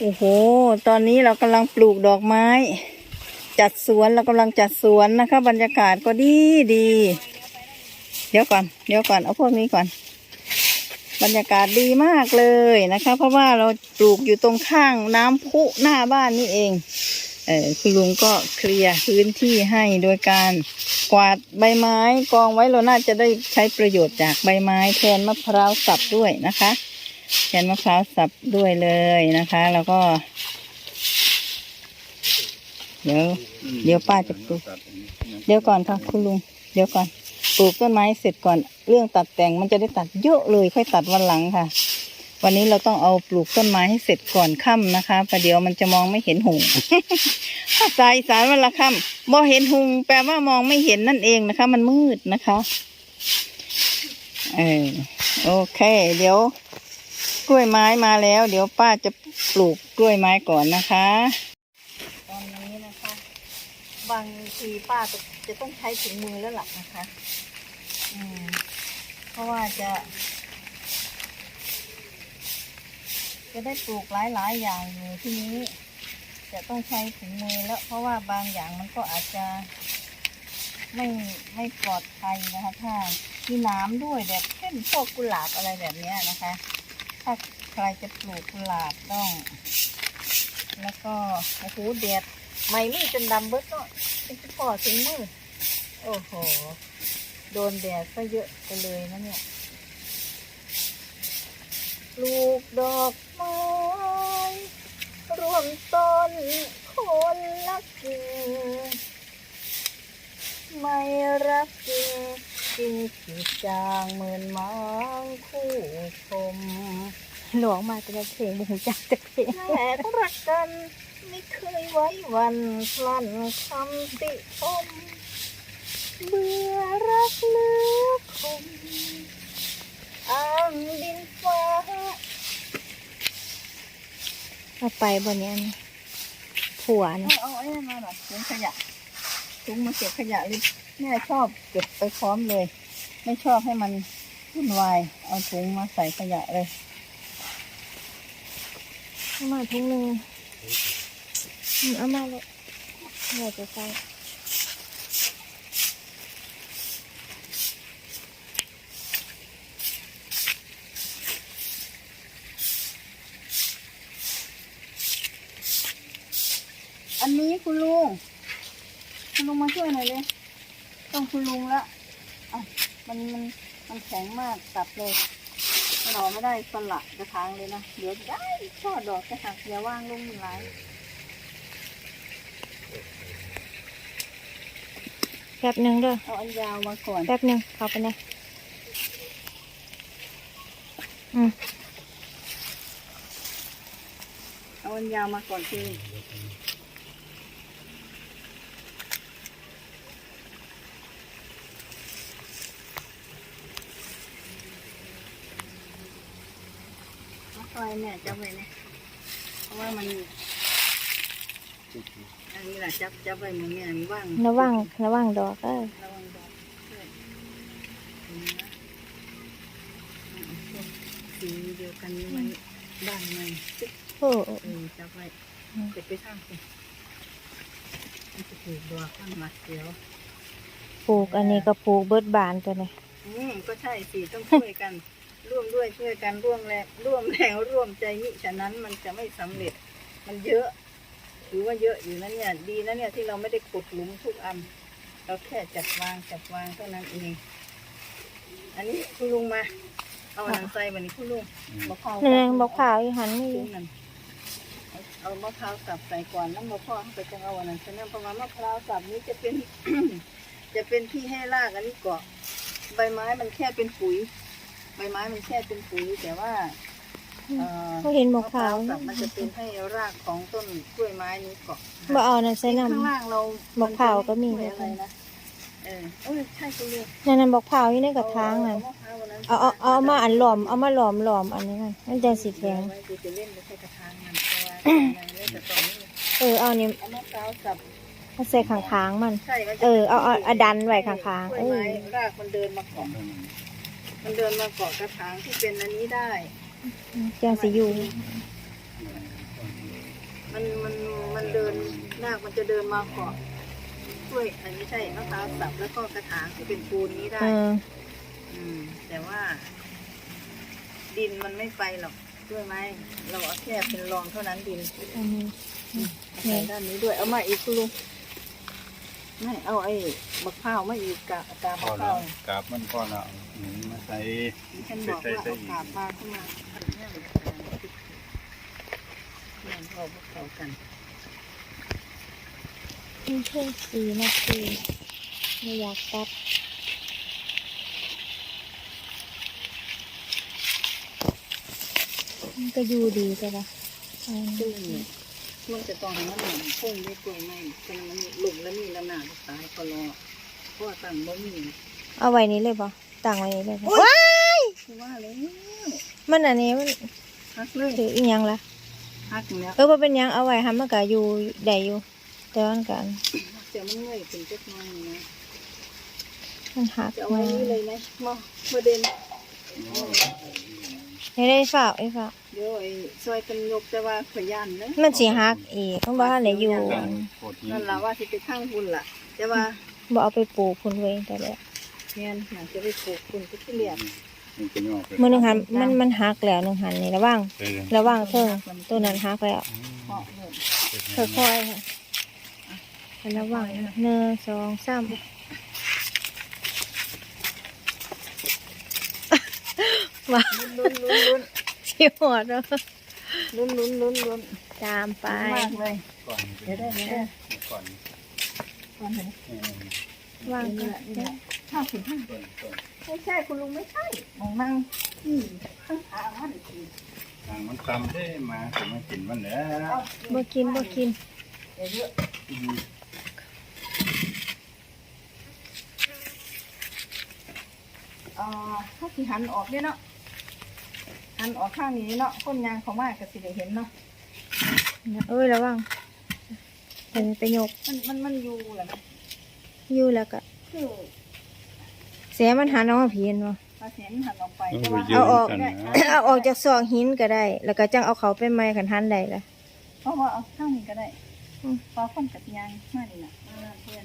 โอ้โห ตอนนี้เรากำลังปลูกดอกไม้ จัดสวนเรากำลังจัดสวนนะคะ บรรยากาศก็ดีดี เดี๋ยวก่อน เดี๋ยวก่อน เอาพวกนี้ก่อน บรรยากาศดีมากเลยนะคะ เพราะว่าเราปลูกอยู่ตรงข้างน้ำพุหน้าบ้านนี่เอง เออคุณลุงก็เคลียร์พื้นที่ให้โดยการกวาดใบไม้กองไว้เราน่าจะได้ใช้ประโยชน์จากใบไม้แทนมะพร้าวสับด้วยนะคะ แทนมะพร้าวสับด้วยเลยนะคะ แล้วก็ เดี๋ยว เดี๋ยวป้าจะปลูก เดี๋ยวก่อนค่ะคุณลุง เดี๋ยวก่อน ปลูกต้นไม้เสร็จก่อน เรื่องตัดแต่งมันจะได้ตัดเยอะเลย ค่อยตัดวันหลังค่ะ วันนี้เราต้องเอาปลูกต้นไม้ให้เสร็จก่อนค่ำนะคะประเดี๋ยวมันจะมองไม่เห็นหงภาษาอีสานวันละค่ำมองเห็นหงแปลว่ามองไม่เห็นนั่นเองนะคะ มันมืดนะคะ เออโอเค เดี๋ยว กล้วยไม้มาแล้ว เดี๋ยวป้าจะปลูกกล้วยไม้ก่อนนะคะ ตอนนี้นะคะ บางทีป้าจะจะต้องใช้ถุงมือแล้วหล่ะนะคะ อืม เพราะว่าจะ จะได้ปลูกหลายๆอย่างอยู่ที่นี้ จะต้องใช้ถุงมือแล้ว เพราะว่าบางอย่างมันก็อาจจะ ไม่ไม่ปลอดภัยนะคะ ถ้ามีน้ำด้วยแบบเช่นพวกกุหลาบอะไรแบบนี้นะคะ ถ้าใครจะปลูกกุหลาบต้อง แล้วก็โอ้โหแดดไม่มีจนดำเบิดเนาะเป็นพอถึงมือโอ้โห โดนแดดซะเยอะไปเลยนะเนี่ย ลูกดอกไม้รวมต้นคนละกิ่งไม่รักจริงจริงขีจางเหมือนมังคู่ชม หลวงมาจะเป็นเพลงบุหจักจะเพลงแม่รักกัน ไม่เคยไว้วันพลันคำติชมเบื่อรักเลือกคมอ้างดินฟ้าเอาไปบนนี้อันผัวนะเอาเอาไอ้นั่นมาหน่อยถุงขยะถุงมาเก็บขยะเลยแม่ชอบเก็บไปพร้อมเลย ไม่ชอบให้มันวุ่นวายเอาถุงมาใส่ขยะเลย เอามาทุ่งอืมเอามาเลยเดี๋ยวจะใส่อันนี้คุณลุง คุณลุงมาช่วยหน่อยเลย ต้องคุณลุงละอะมันมันมันแข็งมากตัดเลย เราไม่ได้สละกระถางเลยนะ เดี๋ยวได้ช่อดอกจะหักอย่าว่างลงมันหลายแป๊บหนึ่งเด้อเอาอันยาวมาก่อนแป๊บหนึ่งเข้าไปนะอืมเอาอันยาวมาก่อนคือ มาคอยเนี่ยจับไว้เนี่ยเพราะว่ามันอันนี้แหละจับจับไว้มึงเนี่ยมันว่างระวังระวังดอกเออระวังดอกด้วยเห็นนะเอาพวกสีเดียวกันนี้มันบ้านมันจิ๊บโอ้เออจับไว้เก็บไปทางสิมันจะถูกดอกข้างมาเสียวปลูกอันนี้ก็ปลูกเบิดบานตัวนี้อืมก็ใช่สิต้องช่วยกัน ร่วมด้วยช่วยกันร่วมแรงร่วมแรงร่วมใจมิฉะนั้นมันจะไม่สำเร็จ มันเยอะถือว่าเยอะอยู่นะเนี่ย ดีนะเนี่ยที่เราไม่ได้ขุดหลุมทุกอัน เราแค่จัดวางจัดวางเท่านั้นเองอันนี้คุณลุงมา เอาอันนั้นใส่บันนี้คุณลุงบอกข้าวนี่นบอกขาวอีหันนี่ถุงนั้นเอาเอามะพร้าวสับใส่ก่อนน้ำมะพร้าวไปจังเอาอันนั้นฉะนั้นประมาณมะพร้าวสับนี้จะเป็น จะเป็นที่ให้รากอันนี้เกาะใบไม้มันแค่เป็นปุ๋ย ใบไม้มันแค่เป็นปุ๋ยแต่ว่าเอ่อเขาเห็นบอกขาว มะพร้สับมันจะเป็นให้รากของต้นกล้วยไม้นี้เกาะบ่เอานะใส่น้ข้างล่างเรามะพร้าวก็มีนจะไช่วยอะไรนะเออเออใช่คุณลุงำนั่นนั่นบอกขาวอยู่ในกระถางนั่นเอมะพร้าววันนั้นเอาเอาเอามาอันหลอมเอามาหลอมหลอมอันนี้นั่นมันจะสีแข็งไว้ดูจะเล่นไม่ใช่กระถางมันเพราะว่ามันเล่นแต่ตอนนี้เออเอานี่เอามะพร้าวสับ มาใส่ข้างๆมัน ใช่มันจะเออเอาเอาเอาดันไว้ข้างๆกล้เอวยอไม้รากมันเดินมาเกาะ มันเดินมาเกาะกระถางที่เป็นอันนี้ได้จังสิอยู่รากมันจะเดินมาเกาะช่วยอันนี้ใช่มะพร้าวสับแล้วก็กระถางที่เป็นปูนนี้ได้ เอออืม แต่ว่า ดินมันไม่ไปหรอกด้วยไหมเราเอาแค่เป็นรองเท่านั้นดินอันนี้ ใส่ด้านนี้ด้วยเอามาอีกคุณลุง ไม่เอาไอ้มะพร้าวมาอีกกะกาบพอพแล้ร้าววกราบมันพอแล้วหนุนมาใส่ดิฉันบอกว่าเอากาบมาเข้ามาเนี่ยมันจะเนี่ยพอพวกเขากันนี่เพิ่งสีนาทีไม่อยากตัดมันก็อยู่ดีใช่ปะอันซึ่นี้ง มันจะต้องให้มันหนุนพุ่งด้วยกล้วยไม้ฉะนั้นมันหลุมแล้วมีระนาดตายก็รอเพราะว่าตั้งบ่มีเอาไว้นี้เลยปะต่างไว้นี้เลยปะว้ายคือว่าแล้วมันอันนี้มันฮักเลยถืออีหยังล่ะฮักแล้วเออว่าเป็นหยังเอาไว้ทำมันก็อยู่ได้อยู่แต่ว่ามันกันเสียมันเงยเป็นจักหน้อยนะมันหักจะเอามาไว้นี่เลยไหมมาประเด็น ไม่ได้ฝากไอ้ฝากเดี๋ยวไอ้ซอยกันยกแต่ว่าขยันนะมันสีหักอีกมันบอกว่าไหนอยู่ตั้งโคตรนี้นั่นล่ะว่าสิไปข้างบุญล่ะ แต่ว่าบอกเอาไปปลูกคุณไว้แต่แล้วแม่นน่าจะไปปลูกคุณก็ที่เรียกมันจะไม่ออกไปมือหนึ่งหันมันมันหักแล้วหนึ่งหันนี่ระว่างเลยระว่างเทิงตัวนั้นหักแล้วเพาะเลยค่อยๆค่ะอันระว่างนะหนึ่งสองสาม ว้าวลุ้นลุ้นลุ้นชิวหัวเนาะลุ้นลุ้นลุ้นลุ้นตามไป มากเลยก่อนเดี๋ยวได้เดี๋ยวได้ก่อนก่อนเห็นเออว่างนี่ก็แหละนี่แหละข้าวขุนท่านก่อนก่อนไม่ใช่คุณลุงไม่ใช่มองนั่งอืมข้างขามันอีกทีทางมันตำได้มาถึงมากินมันแล้วเอาบ่กินบ่กินเดี๋ยวเยอะอืมเอ่อถ้าสิหันออกเนี่ยเนาะ หันออกข้างนี้เนาะคนยางเขามากก็สิได้เห็นเนาะเอ้ยระวังเป็นประโยคมันมันมันอยู่แหละนะอยู่แล้วก็คือเสียมันหันออกมาเพียนเนาะภาษีมันหันออกไปเออแต่ว่าเยอะเอาออกกันนะ เอาออกจากซอกหินก็ได้ แล้วก็จังเอาเขาไปไม้ขันหันได้ละเพราะว่าเอาข้างนี้ก็ได้อืม เพราะคนกับยางมาดีน่ะมาเพื่อน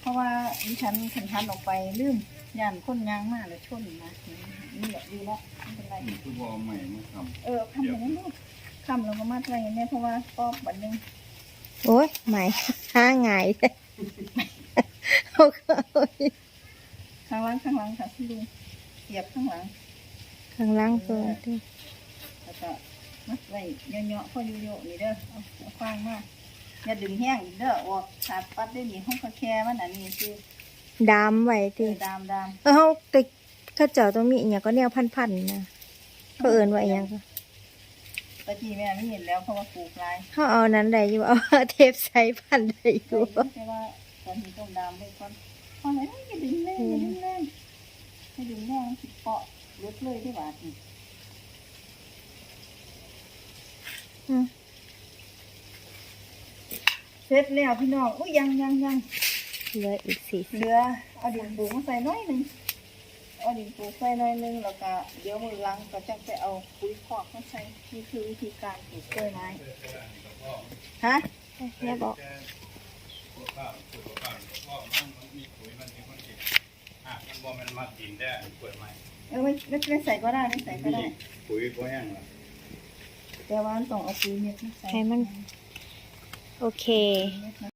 เพราะว่าดิฉันขันทันออกไปลืม ย่านคนยางมาแล้วชนนะนี่แหละดีแล้วไม่เป็นไรนี่คือบอใหม่มาทเออคำอย่างนั้นลูกคำเราก็มาไว้เนี่ยเพราะว่าปอกบัดนึงโอ้ยไหมห้าไงายเอาเข้าข้างหล่างข้างหล่างค่ะพี่ลุงเหยียบข้างหลัง ข้างล่างตัวเด้อแล้วก็มัดไว้เยอะๆพอโยๆนี่เด้อเอาเอาฟางมาอย่าดึงแห้งอีกเด้อออกขาดปัดได้หนีห้องกระแค่มันอันนี้คือ ดามไว้เอติอดามดามเออเขาแต่เข้าเจ้าต้องมีอีหยังก็แนวพันๆนะเขาเอิ้นว่าอีหยังก็ตะกี้แม่ไม่เห็นแล้วเพราะว่าปลูกหลายเขาเอานั้นได้อยู่เอาเทปใส่พันได้อใช่ยู่แต่ว่าตอนนี้ต้องดามไปก่อนเพราะอะไรอย่าดึงแรงอย่าดึงแรงให้ดึงแรงมันสิเปาะลุดเลยที่บาดนี่อืมเสร็จแล้วพี่น้องอุ้ยยังยังยัง เหลืออีกสี่เหลือเอาดินปลูกมาใส่หน้อยหนึ่งเอาดินปลูกใส่หน้อยหนึงแล้วก็เดี๋ยวมือหลังก็จะไปเอาปุ๋ยคอกมาใส่นี่คือวิธีการปลูกกล้วยไม้ฮะแม่บอกอะมันบอมันมากินได้กล้วยไม้เออไม่ไม่ไม่ใส่ก็ได้ไม่ใส่ก็นี่ได้ปุ๋ยก็แห้งละแต่ว่าต้องเอาปุ๋ยเม็ดมาใส่ให้มัน โอเค เม็ดมา